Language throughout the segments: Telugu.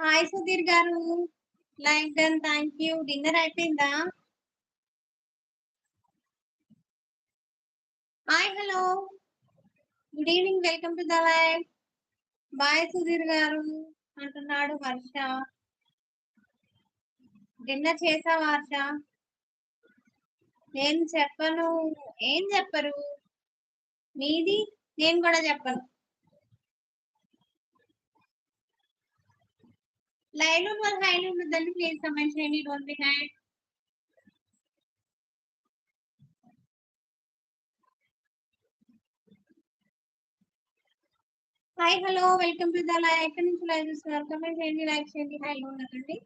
Hi Sudheer garu. Like done thank you dinner అయిపోయిందా? Hi hello good evening welcome to the live bye Sudheer garu. అంటున్నాడు వర్ష. డిన్నర్ చేసావా వర్ష? నేను చెప్పను ఏం చెప్పరు? మీది? నేను కూడా చెప్పను. లైవ్ మరి వాళ్ళు హైలో ఉండదండి ప్లీజ్ కమెంట్ చేయండి don't be hand hi hello welcome to the live ఎక్కడి నుంచి లైవ్ చూస్తున్నారు? కమెంట్ చేయండి లైక్ చేయండి హైలో ఉండకండి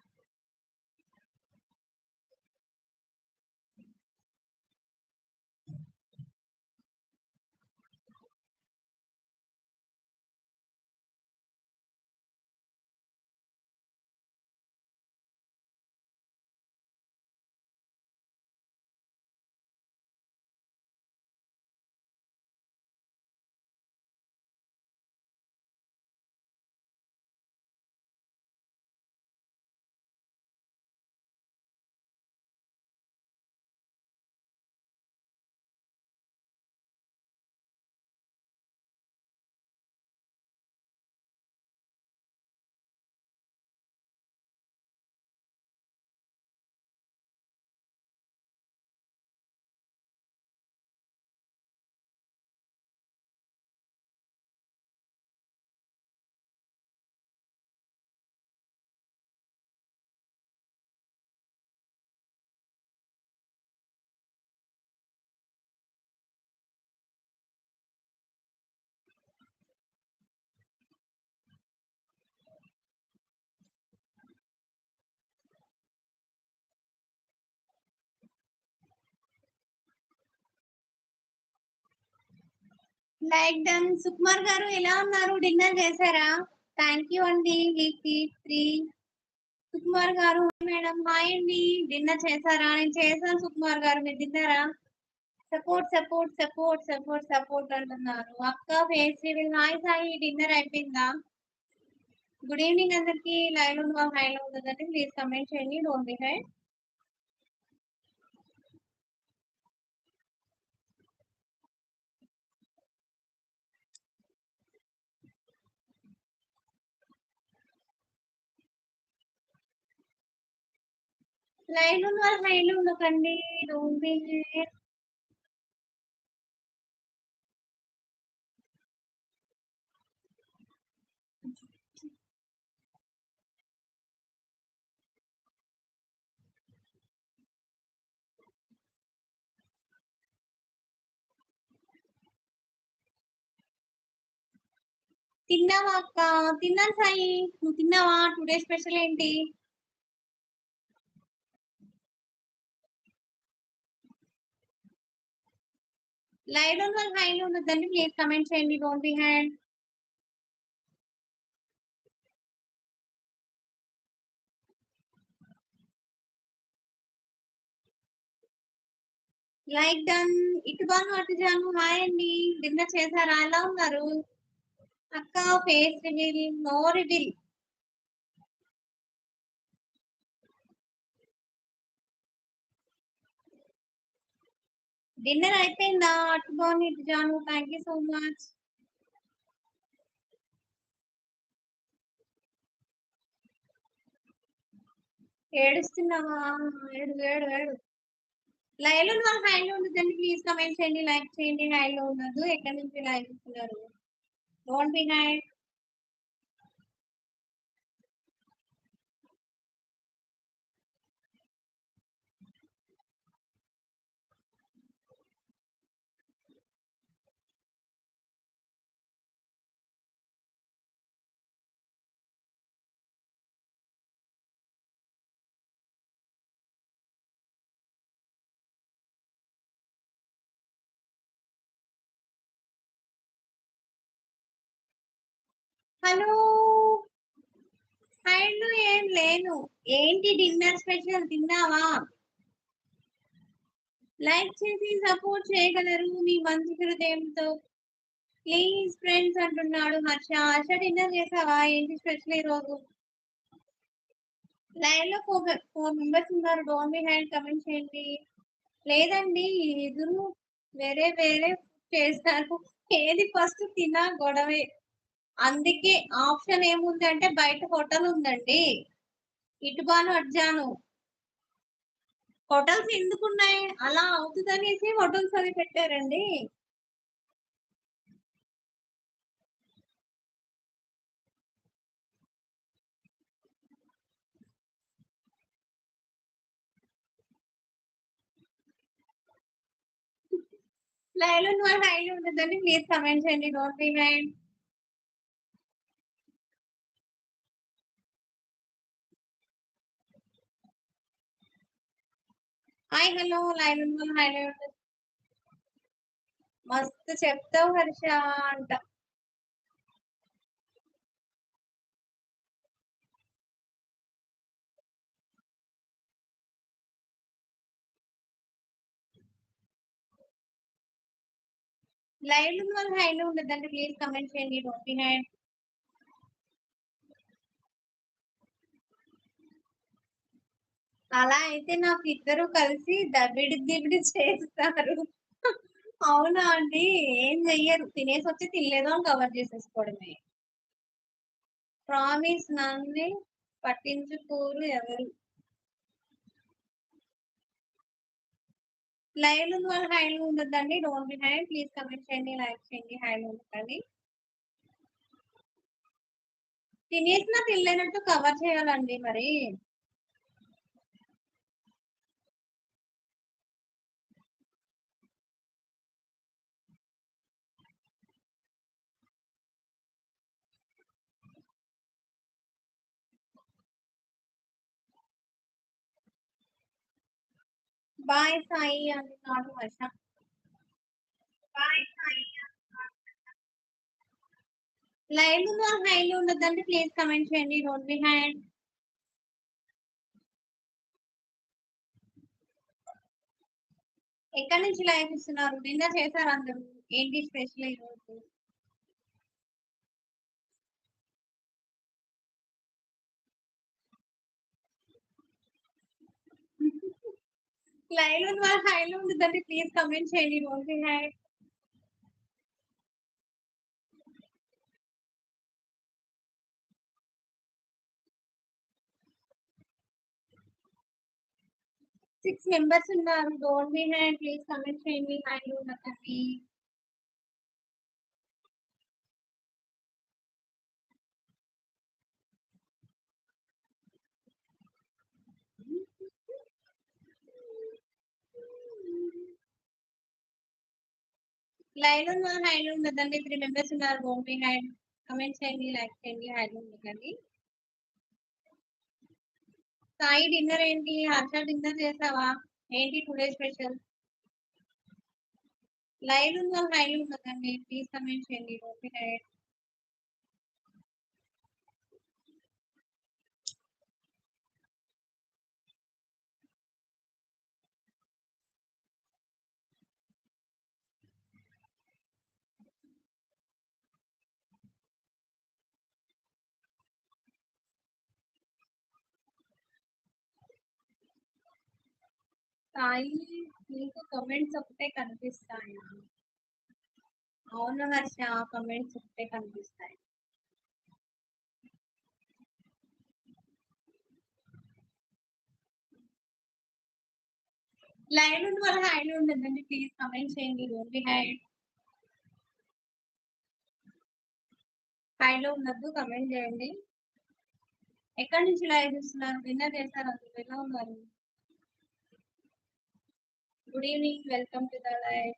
లైక్ డన్ సుకుమార్ గారు ఎలా ఉన్నారు? డిన్నర్ చేశారా? థ్యాంక్ యూ అండి. Weekly three Sukumar garu madam hi అండి. డిన్నర్ చేశారా? నేను చేశాను సుకుమార్ గారు. మీరు తిన్నారా? Support support support support support అంటున్నారు. అక్క face reveal hi Sai dinner అయిపోయిందా? గుడ్ ఈవినింగ్ అందరికి. లైవ్లో హై లో ప్లీజ్ కమెంట్ చేయండి. డోంట్ బి హై లైన్ ఉన్న వాళ్ళు హై లో ఉండకండి. డోంట్ బి తిన్నావా అక్క? తిన్నాను సాయి. నువ్వు తిన్నావా? టుడే స్పెషల్ ఏంటి? లైవ్లో వాళ్ళు హై లో ఉండదండి ప్లీజ్ కమెంట్ చేయండి don't be hand like done ఇటు బాను అటు జాను హాయ్ అండి. డిన్నర్ చేశారా? ఎలా ఉన్నారు? అక్క face reveal no reveal dinner అయిపోయిందా? అటు బాగుంది ఇటు Janu. Thank you so much ఏడుస్తున్నావా? ఏడు ఏడు ఏడు. లైవ్లో వాళ్ళు హైలో ఉండదండి ప్లీజ్ కమెంట్ చేయండి లైక్ చేయండి. హైలో ఉండదు ఎక్కడి నుంచి లైవ్ ఇస్తున్నారు? Don't be high hello. హైలో ఏం లేను ఏంటి డిన్నర్ స్పెషల్ తిన్నావా? లైక్ చేసి సపోర్ట్ చేయగలరు మీ మంచి హృదయంతో. ప్లీజ్ ఫ్రెండ్స్ అంటున్నాడు హర్ష. హర్ష డిన్నర్ చేసావా? ఏంటి స్పెషల్ ఈ రోజు లైవ్లో ఫోర్ ఫోర్ మెంబర్స్ ఉన్నారు. డోన్ బి హ్యాండ్ కమెంట్ చేయండి. లేదండి ఎదురు వేరే వేరే చేస్తారు. ఏది ఫస్ట్ తినా గొడవే. అందుకే ఆప్షన్ ఏముంది అంటే బయట హోటల్ ఉందండి. ఇటుబాను అడ్జాను హోటల్స్ ఎందుకున్నాయి? అలా అవుతుందనేసి హోటల్స్ అవి పెట్టారండి. లైవ్ నువ్వు వాళ్ళు హైలో ఉండదండి ప్లీజ్ కమెంట్ చేయండి. Don't be hi hello live ఉన్న వాళ్ళు ఉండదు మస్తు చెప్తావు హర్ష అంట. లైవ్ ఉన్న వాళ్ళు హైలో ఉండదండి ప్లీజ్ కమెంట్ చేయండి. డోంట్ బి హ్యాండ్ అలా అయితే నాకు ఇద్దరు కలిసి దబిడి దిబిడి చేస్తారు. అవునా అండి? ఏం చెయ్యరు. తినేసి వచ్చి తినలేదు అని కవర్ చేసేసుకోవడమే. ప్రామిస్ నన్ను పట్టించుకోరు ఎవరు. లైవ్ ఉన్న వాళ్ళు హైలో ఉండదండి don't be hand. Please comment చేయండి లైక్ చేయండి హైలో ఉండకండి. తినేసిన తినలేనట్టు కవర్ చేయాలండి మరి. బాయ్ సాయి అంటున్నాడు వర్ష బాయ్ సాయి లైవ్ వాళ్ళు హైలో ఉండదండి ప్లీజ్ కమెంట్ చేయండి డోంట్ బి హ్యాండ్ ఎక్కడి నుంచి లైవ్ ఇస్తున్నారు నిన్న చేశారు అందరూ ఏంటి స్పెషల్ ఈరోజు లైవ్లో ఉన్న వాళ్ళు హైలో ఉండదండి ప్లీజ్ కమెంట్ చేయండి don't be hand six members ఉన్నారు don't be hand please comment చేయండి హైలో ఉండకండి లైవ్ ఉన్న హైలో ఉండదండి. త్రీ మెంబర్స్ ఉన్నారు. డోంట్ బి హ్యాండ్ కమెంట్ చేయండి లైక్ చేయండి హైలో ఉండదండి సాయి డిన్నర్ ఏంటి? హర్ష డిన్నర్ చేసావా? ఏంటి టుడే స్పెషల్? లైవ్ ఉన్న వాళ్ళు ఉండదండి. ప్లీజ్ కమెంట్ చేయండి. Don't hide. సాయి మీకు కమెంట్స్ ఒకటే కనిపిస్తాయి? అవును హర్ష కమెంట్స్ ఒకటే కనిపిస్తాయి. లైన్ ఉన్న వాళ్ళ హైలో ఉండదండి ప్లీజ్ కమెంట్ చేయండి ఓన్లీ హ్యాండ్ హైలో ఉండద్దు కమెంట్ చేయండి. ఎక్కడి నుంచి లైవ్ చూస్తున్నారు? డిన్నర్ చేస్తారు అందులో ఎలా ఉన్నారు? Good evening welcome to the live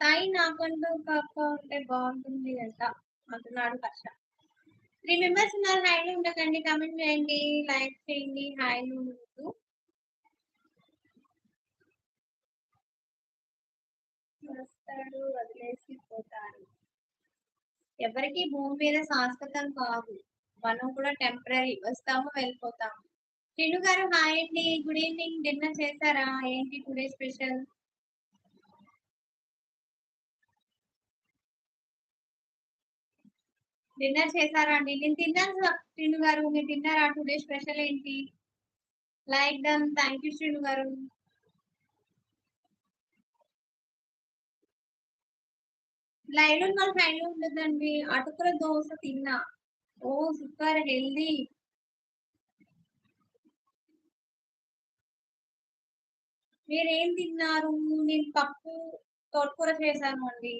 Sai నాకంటూ పాప ఉంటే బాగుంటుంది అంట అంటున్నాడు కష్ట త్రీ మెంబర్స్ ఉన్నారు లైన్ ఉండకండి. కమెంట్ చేయండి. లైక్ చేయండి. హాయ్లో ఉండదు వదిలేస్తాడు వదిలేసి పోతాడు ఎవరికి భూమి మీద శాశ్వతం కాదు. మనం కూడా టెంపరీ వస్తాము వెళ్ళిపోతాము. శ్రీను గారు హాయ్ అండి. గుడ్ ఈవినింగ్ డిన్నర్ చేశారా? ఏంటి టుడే స్పెషల్? డిన్నర్ చేశారా అండి? నేను తిన్నాను శ్రీను గారు. మీరు తిన్నారా టుడే స్పెషల్ ఏంటి? Like done thank you Srinu garu. లైవ్లో వాళ్ళ లైవ్లో ఉండదండి అటుకుల దోశ తిన్నా. Oh super healthy. మీరేం తిన్నారు? నేను పప్పు తోటకూర చేశాను అండి.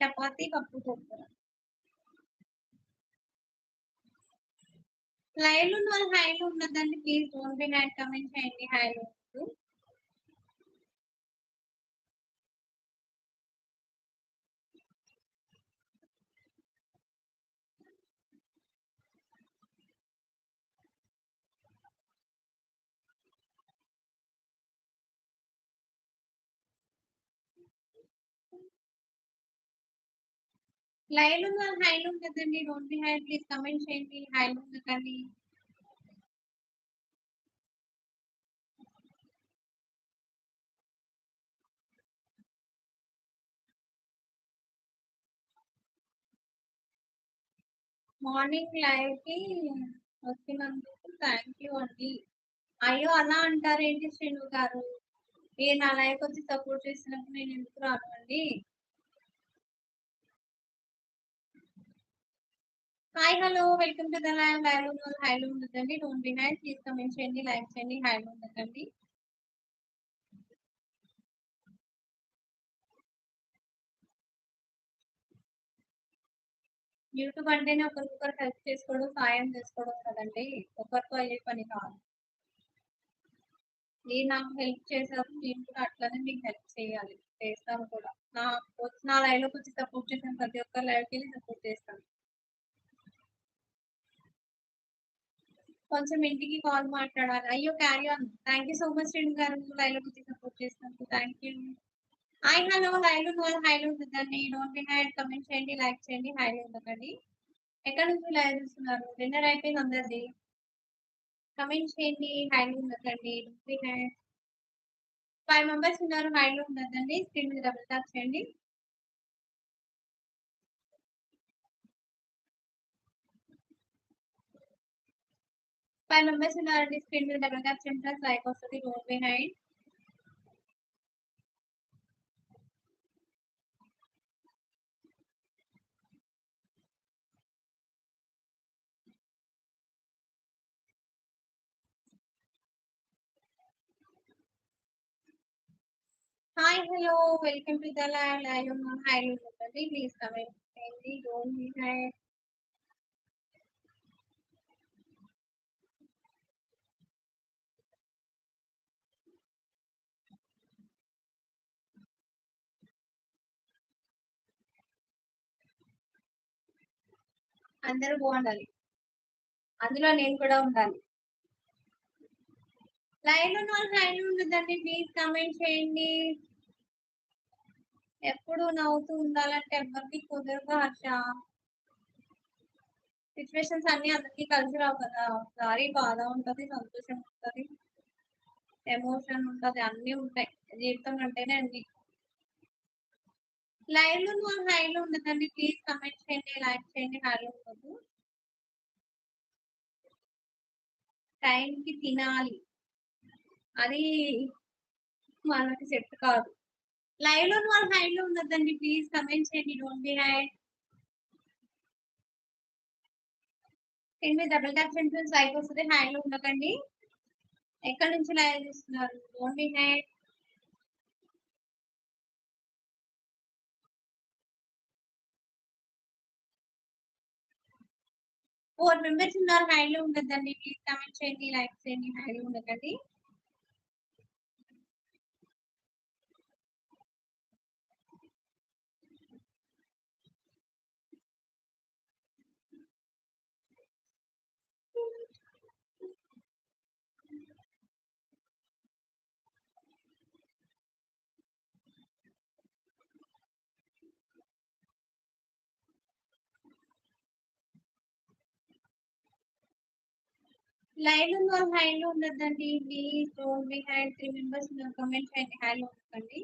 చపాతి పప్పు తోటకూర. లైవ్లో వాళ్ళు హైలో ఉన్నదండి please don't be hand comment చేయండి హైలో. లైవ్లో వాళ్ళు హైలో ఉండదండి. Don't be high please comment చేయండి. హైలో ఉండకండి మార్నింగ్ లైవ్కి వచ్చినందుకు థ్యాంక్ యూ అండి. అయ్యో అలా అంటారేంటి శ్రీను గారు? మీరు నా లైవ్ వచ్చి సపోర్ట్ చేసినప్పుడు నేను ఎందుకు రాను అండి? Hi hello welcome to the live live హైలో ఉండదండి don't be high please comment చేయండి లైక్ చేయండి హైలో ఉండదండి యూట్యూబ్ అంటేనే ఒకరికొకరు హెల్ప్ చేసుకోవడం సాయం చేసుకోవడం కదండి. ఒకరితో అయ్యే పని కాదు. మీరు నాకు హెల్ప్ చేశారు నేను కూడా అట్లనే మీకు హెల్ప్ చేయాలి. చేస్తాను కూడా. నా నా లైవ్లోకి వచ్చి సపోర్ట్ చేసిన ప్రతి ఒక్కరు లైవ్కి వెళ్ళి సపోర్ట్ చేస్తాను. కొంచెం ఇంటికి కాల్ మాట్లాడాలి. అయ్యో carry on thank you so much Renu garu. లైలో లోకి సపోర్ట్ చేసినందుకు థ్యాంక్ యూ హాయ్ హలో హైలో వాళ్ళు హైలో ఉంటుందండి డోంట్ బి హైడ్ కమెంట్ చేయండి లైక్ చేయండి హైలో ఉండకండి ఎక్కడ నుంచి లైవ్ చూస్తున్నారు? డిన్నర్ అయిపోయింది అందరిది. కమెంట్ చేయండి హైలో ఉండకండి don't be hide five members ఉన్నారు హైలో ఉండదండి స్క్రీన్ మీద డబుల్ ట్యాప్ చేయండి. ఫైవ్ మెంబర్స్ ఉన్నారండి స్క్రీన్ మీద డబుల్ టాప్ చేయండి ప్లస్ లైక్ వస్తుంది don't be hide hi hello welcome to the live live ఉన్నాం హైలో ఉంటుంది ప్లీజ్ కమెంట్ చేయండి డోంట్ బి హైడ్ అందరూ బాగుండాలి. అందులో నేను కూడా ఉండాలి. లైన్ ఉన్న వాళ్ళు లైన్ ఉండదండి ప్లీజ్ కమెంట్ చేయండి. ఎప్పుడు నవ్వుతూ ఉండాలంటే ఎవరికి కుదరదు హర్ష. సిచ్యువేషన్స్ అన్ని అందరికి కలిసి రావు కదా. ఒకసారి బాధ ఉంటుంది సంతోషం ఉంటుంది ఎమోషన్ ఉంటుంది అన్నీ ఉంటాయి. జీవితం అంటేనే అన్ని. లైవ్లో నువ్వు హైలో ఉండదండి ప్లీజ్ కమెంట్ చేయండి లైక్ చేయండి హైలో ఉండదు. టైంకి తినాలి. అది మనకి సెట్ కాదు. లైవ్లో వాళ్ళు హైలో ఉండదండి ప్లీజ్ కమెంట్ చేయండి డోంట్ బి హైడ్ దీని మీద డబుల్ ట్యాప్ సెంటెన్స్ లైక్ వస్తుంది హైలో ఉండకండి. ఎక్కడి నుంచి లైవ్ చేస్తున్నారు don't be hide four members ఉన్నారు హైలో ఉండదండి. ప్లీజ్ కమెంట్ చేయండి లైక్ చేయండి హైలో ఉండకండి. లైవ్ ఉన్న వాళ్ళు hand ఉండద్దండి please don't be hand three members comment చేయండి హ్యాండ్ ఉండకండి